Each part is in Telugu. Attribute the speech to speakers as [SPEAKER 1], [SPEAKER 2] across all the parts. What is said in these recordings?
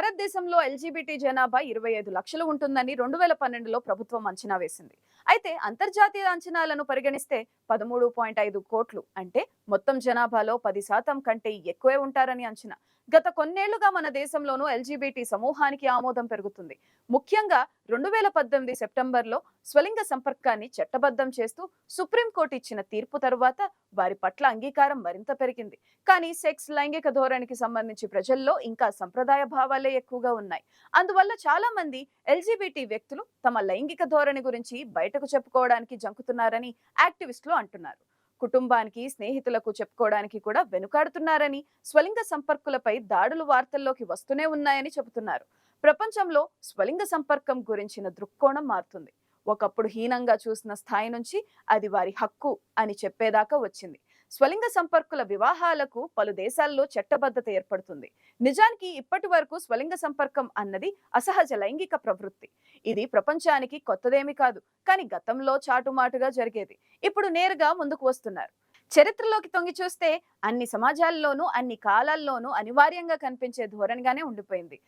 [SPEAKER 1] భారతదేశంలో ఎల్జీబీటీ జనాభా ఇరవై ఐదు లక్షలు ఉంటుందని రెండు వేల పన్నెండులో ప్రభుత్వం అంచనా వేసింది. అయితే అంతర్జాతీయ అంచనాలను పరిగణిస్తే పదమూడు పాయింట్ ఐదు కోట్లు అంటే మొత్తం జనాభాలో పది శాతం కంటే ఎక్కువే ఉంటారని అంచనా. గత కొన్నేళ్ళుగా మన దేశంలోనూ ఎల్జీబీటీ సమూహానికి ఆమోదం పెరుగుతుంది. ముఖ్యంగా రెండు వేల పద్దెనిమిది సెప్టెంబర్లో స్వలింగ సంపర్కాన్ని చట్టబద్ధం చేస్తూ సుప్రీంకోర్టు ఇచ్చిన తీర్పు తరువాత వారి పట్ల అంగీకారం మరింత పెరిగింది. కానీ సెక్స్ లైంగిక ధోరణికి సంబంధించి ప్రజల్లో ఇంకా సంప్రదాయ భావాలే ఎక్కువగా ఉన్నాయి. అందువల్ల చాలా మంది ఎల్జీబీటీ వ్యక్తులు తమ లైంగిక ధోరణి గురించి బయటకు చెప్పుకోవడానికి జంకుతున్నారని యాక్టివిస్టులు అంటున్నారు. కుటుంబానికి స్నేహితులకు చెప్పుకోవడానికి కూడా వెనుకాడుతున్నారని స్వలింగ సంపర్కులపై దాడులు వార్తల్లోకి వస్తూనే ఉన్నాయని చెబుతున్నారు. ప్రపంచంలో స్వలింగ సంపర్కం గురించిన దృక్కోణం మారుతుంది. ఒకప్పుడు హీనంగా చూసిన స్థాయి నుంచి అది వారి హక్కు అని చెప్పేదాకా వచ్చింది. స్వలింగ సంపర్కుల వివాహాలకు పలు దేశాల్లో చట్టబద్ధత ఏర్పడుతుంది. నిజానికి ఇప్పటి వరకు స్వలింగ సంపర్కం అన్నది అసహజ లైంగిక ప్రవృత్తి. ఇది ప్రపంచానికి కొత్తదేమి కాదు కానీ గతంలో చాటుమాటుగా జరిగేది. ఇప్పుడు నేరుగా ముందుకు వస్తున్నారు. చరిత్రలోకి తొంగి చూస్తే అన్ని సమాజాల్లోనూ అన్ని కాలాల్లోనూ అనివార్యంగా కనిపించే ధోరణిగానే ఉండిపోయింది.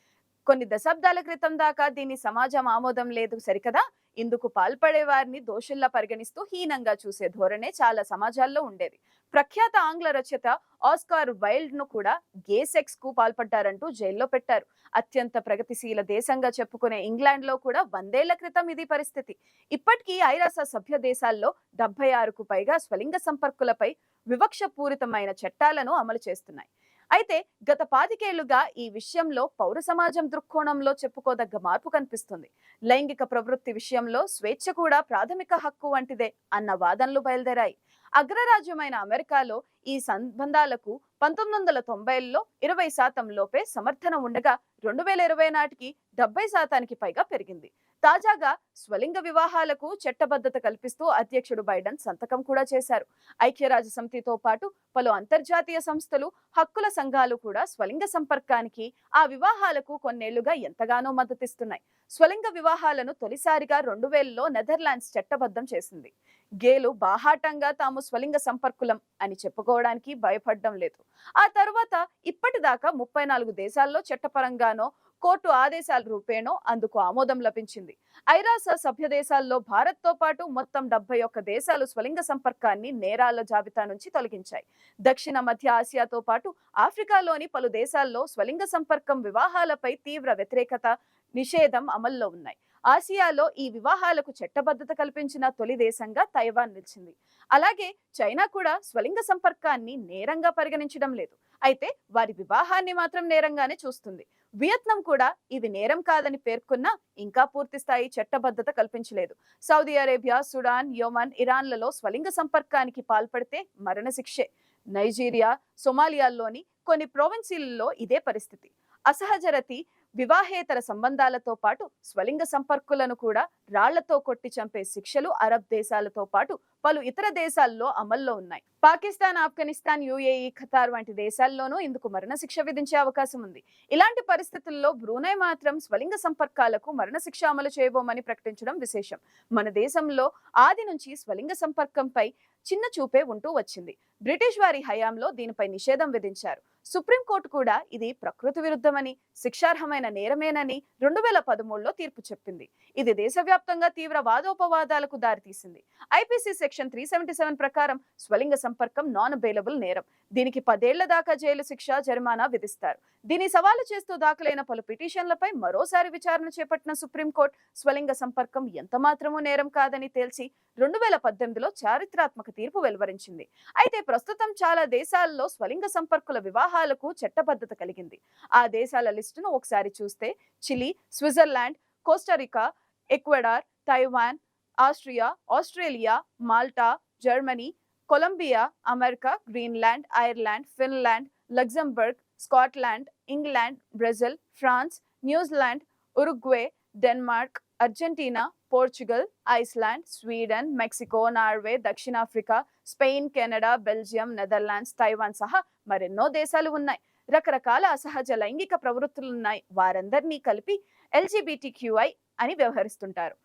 [SPEAKER 1] కొన్ని దశాబ్దాల క్రితం దాకా దీన్ని సమాజం ఆమోదం లేదు సరికదా? ఇందుకు పాల్పడే వారిని దోషుల్లా పరిగణిస్తూ హీనంగా చూసే ధోరణే చాలా సమాజాల్లో ఉండేది. ప్రఖ్యాత ఆంగ్ల రచయిత ఆస్కార్ వైల్డ్ను కూడా గే సెక్స్కు పాల్పడ్డారంటూ జైల్లో పెట్టారు. అత్యంత ప్రగతిశీల దేశంగా చెప్పుకునే ఇంగ్లాండ్లో కూడా వందేళ్ళ క్రితం ఇది పరిస్థితి. ఇప్పటికీ ఐరాస సభ్య దేశాల్లో డెబ్బై ఆరుకు పైగా స్వలింగ సంపర్కులపై వివక్షపూరితమైన చట్టాలను అమలు చేస్తున్నాయి. అయితే గత పాతికేళ్ళుగా ఈ విషయంలో పౌర సమాజం దృక్కోణంలో చెప్పుకోదగ్గ మార్పు కనిపిస్తుంది. లైంగిక ప్రవృత్తి విషయంలో స్వేచ్ఛ కూడా ప్రాథమిక హక్కు వంటిదే అన్న వాదనలు బయలుదేరాయి. అగ్రరాజ్యమైన అమెరికాలో ఈ సంబంధాలకు పంతొమ్మిది వందల తొంభైలో ఇరవై శాతం లోపే సమర్థన ఉండగా రెండు వేల ఇరవై నాటికి డెబ్బై శాతానికి పైగా పెరిగింది. తాజాగా స్వలింగ వివాహాలకు చట్టబద్ధత కల్పిస్తూ అధ్యక్షుడు బైడెన్ సంతకం కూడా చేశారు. ఐక్యరాజ్య సమితితో పాటు పలు అంతర్జాతీయ సంస్థలు హక్కుల సంఘాలు కూడా స్వలింగ సంపర్కానికి ఆ వివాహాలకు కొన్నేళ్ళుగా ఎంతగానో మద్దతిస్తున్నాయి. స్వలింగ వివాహాలను తొలిసారిగా రెండు వేలలో నెదర్లాండ్స్ చట్టబద్ధం చేసింది. గేలు బాహాటంగా తాము స్వలింగ సంపర్కులం అని చెప్పుకోవడానికి భయపడడం లేదు. ఆ తర్వాత ఇప్పటిదాకా ముప్పై నాలుగు దేశాల్లో చట్టపరంగానో కోర్టు ఆదేశాల రూపేణో అందుకు ఆమోదం లభించింది. ఐరాస సభ్య దేశాల్లో భారత్తో పాటు మొత్తం డెబ్బై ఒక్క దేశాలు స్వలింగ సంపర్కాన్ని నేరాల జాబితా నుంచి తొలగించాయి. దక్షిణ మధ్య ఆసియాతో పాటు ఆఫ్రికాలోని పలు దేశాల్లో స్వలింగ సంపర్కం వివాహాలపై తీవ్ర వ్యతిరేకత నిషేధం అమల్లో ఉన్నాయి. ఆసియాలో ఈ వివాహాలకు చట్టబద్ధత కల్పించిన తొలి దేశంగా తైవాన్ నిలిచింది. అలాగే చైనా కూడా స్వలింగ సంపర్కాన్ని నేరంగా పరిగణించడం లేదు. అయితే వారి వివాహాన్ని మాత్రం నేరంగానే చూస్తుంది. వియత్నాం కూడా ఇది నేరం కాదని పేర్కొన్నా ఇంకా పూర్తి స్థాయి చట్టబద్ధత కల్పించలేదు. సౌదీ అరేబియా సుడాన్ యొమన్ ఇరాన్లలో స్వలింగ సంపర్కానికి పాల్పడితే మరణశిక్షే. నైజీరియా సొమాలియాల్లోని కొన్ని ప్రొవిన్సీలలో ఇదే పరిస్థితి. అసహజరతి వివాహేతర సంబంధాలతో పాటు స్వలింగ సంపర్కులను కూడా రాళ్ళతో కొట్టి చంపే శిక్షలు అరబ్ దేశాలతో పాటు పలు ఇతర దేశాల్లో అమల్లో ఉన్నాయి. పాకిస్తాన్ ఆఫ్ఘనిస్తాన్ యుఏఈ ఖతార్ వంటి దేశాల్లోనూ ఇందుకు మరణశిక్ష విధించే అవకాశం ఉంది. ఇలాంటి పరిస్థితుల్లో బ్రూనై మాత్రం స్వలింగ సంపర్కాలకు మరణశిక్ష అమలు చేయబోమని ప్రకటించడం విశేషం. మన దేశంలో ఆది నుంచి స్వలింగ సంపర్కంపై చిన్న చూపే ఉంటూ వచ్చింది. బ్రిటిష్ వారి హయాంలో దీనిపై నిషేధం విధించారు. సుప్రీంకోర్టు కూడా ఇది ప్రకృతి విరుద్ధమని శిక్షార్హమైన నేరమేనని రెండు వేల పదమూడులో తీర్పు చెప్పింది. ఇది దేశవ్యాప్తంగా తీవ్ర వాదోపవాదాలకు దారితీసింది. IPC section three seventy seven ప్రకారం స్వలింగ సంపర్కం నాన్ అవైలబుల్ నేరం. దీనికి పదేళ్ళ దాకా జైలు శిక్ష జరిమానా విధిస్తారు. దీని సవాలు చేస్తూ దాఖలైన పలు పిటిషన్లపై మరోసారి విచారణ చేపట్టిన సుప్రీంకోర్టు స్వలింగ సంపర్కం ఎంత మాత్రమూ నేరం కాదని తేల్చి రెండు వేల పద్దెనిమిదిలో చారిత్రాత్మక తీర్పు వెలువరించింది. అయితే ప్రస్తుతం చాలా దేశాల్లో స్వలింగ సంపర్కుల వివాహాలకు చట్టబద్ధత కలిగింది. ఆ దేశాల లిస్టును ఒకసారి చూస్తే Chile Switzerland Costa Rica Ecuador Taiwan Austria Australia Malta Germany Colombia America Greenland Ireland Finland Luxembourg Scotland England Brazil France New Zealand Uruguay Denmark Argentina Portugal Iceland Sweden Mexico Norway దక్షిణాఫ్రికా Spain Canada Belgium Netherlands Taiwan సహా మరెన్నో దేశాలు ఉన్నాయి. రకరకాల అసహజ లైంగిక ప్రవృత్తులున్నాయి వారందరినీ కలిపి ఎల్జీబీటీక్యూఐ అని వ్యవహరిస్తుంటారు.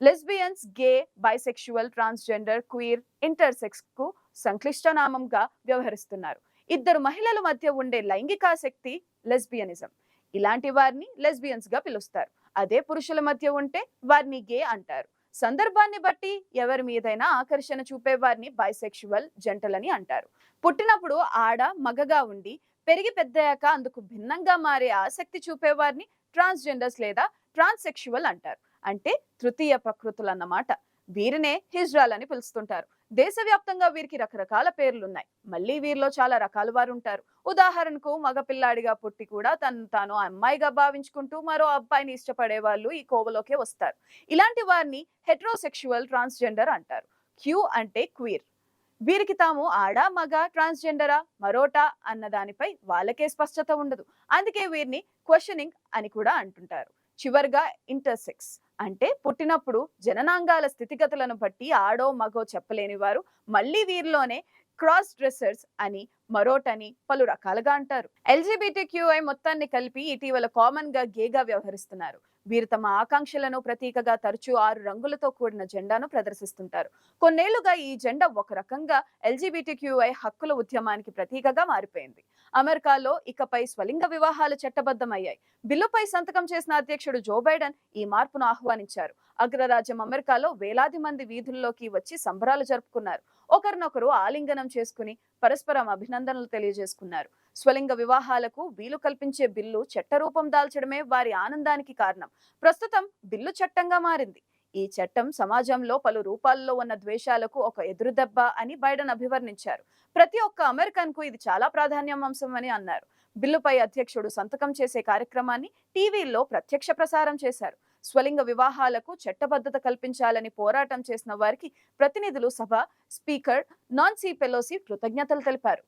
[SPEAKER 1] Lesbians gay bisexual transgender queer ఇంటర్సెక్స్కు సంక్లిష్ట నామంగా వ్యవహరిస్తున్నారు. ఇద్దరు మహిళల మధ్య ఉండే లైంగికాసక్తి లెస్బియనిజం. ఇలాంటి వారిని లెస్బియన్స్గా పిలుస్తారు. అదే పురుషుల మధ్య ఉంటే వారిని గే అంటారు. సందర్భాన్ని బట్టి ఎవరి మీదైనా ఆకర్షణ చూపే వారిని బైసెక్షువల్ జంటలని అంటారు. పుట్టినప్పుడు ఆడ మగగా ఉండి పెరిగి పెద్దయ్యాక అందుకు భిన్నంగా మారే ఆసక్తి చూపేవారిని ట్రాన్స్జెండర్స్ లేదా ట్రాన్సెక్షువల్ అంటారు. అంటే తృతీయ ప్రకృతులు అన్నమాట వీరినే హిజ్రాల్ అని పిలుస్తుంటారు. దేశవ్యాప్తంగా వీరికి రకరకాల పేర్లున్నాయి. మళ్ళీ వీరిలో చాలా రకాల వారు ఉంటారు ఉదాహరణకు మగపిల్లాడిగా పుట్టి కూడా తను తాను అమ్మాయిగా భావించుకుంటూ మరో అబ్బాయిని ఇష్టపడే వాళ్ళు ఈ కోవలోకే వస్తారు. ఇలాంటి వారిని హెట్రోసెక్షువల్ ట్రాన్స్జెండర్ అంటారు. క్యూ అంటే క్వీర్. వీరికి తాము ఆడ మగ ట్రాన్స్జెండరా మరోటా అన్న దానిపై వాళ్ళకే స్పష్టత ఉండదు. అందుకే వీరిని క్వశ్చనింగ్ అని కూడా అంటుంటారు. చివరిగా ఇంటర్సెక్స్ అంటే పుట్టినప్పుడు జననాంగాల స్థితిగతులను బట్టి ఆడో మగో చెప్పలేని వారు మళ్ళీ వీరిలోనే క్రాస్ డ్రెస్సర్స్ అని మరోటని పలు రకాలుగా అంటారు. ఎల్జీబీటీక్యూఐ మొత్తాన్ని కలిపి ఇటీవల కామన్గా గేగా వ్యవహరిస్తున్నారు. వీరు తమ ఆకాంక్షలను ప్రతీకగా తరచూ ఆరు రంగులతో కూడిన జెండాను ప్రదర్శిస్తుంటారు. కొన్నేళ్ళుగా ఈ జెండా ఒక రకంగా ఎల్జీబీటీక్యూఐ హక్కుల ఉద్యమానికి ప్రతీకగా మారిపోయింది. అమెరికాలో ఇకపై స్వలింగ వివాహాలు చట్టబద్ధమయ్యాయి. బిల్లుపై సంతకం చేసిన అధ్యక్షుడు జో బైడెన్ ఈ మార్పును ఆహ్వానించారు. అగ్రరాజ్యం అమెరికాలో వేలాది మంది వీధుల్లోకి వచ్చి సంబరాలు జరుపుకున్నారు. ఒకరినొకరు ఆలింగనం చేసుకుని పరస్పరం అభినందనలు తెలియజేసుకున్నారు. స్వలింగ వివాహాలకు వీలు కల్పించే బిల్లు చట్టరూపం దాల్చడమే వారి ఆనందానికి కారణం. ప్రస్తుతం బిల్లు చట్టంగా మారింది. ఈ చట్టం సమాజంలో పలు రూపాల్లో ఉన్న ద్వేషాలకు ఒక ఎదురుదెబ్బ అని బైడెన్ అభివర్ణించారు. ప్రతి ఒక్క అమెరికన్కు ఇది చాలా ప్రాధాన్యం అంశం అని అన్నారు. బిల్లుపై అధ్యక్షుడు సంతకం చేసే కార్యక్రమాన్ని టీవీల్లో ప్రత్యక్ష ప్రసారం చేశారు. స్వలింగ వివాహాలకు చట్టబద్ధత కల్పించాలని పోరాటం చేసిన వారికి ప్రతినిధులు సభ స్పీకర్ నాన్సీ పెలోసి కృతజ్ఞతలు తెలిపారు.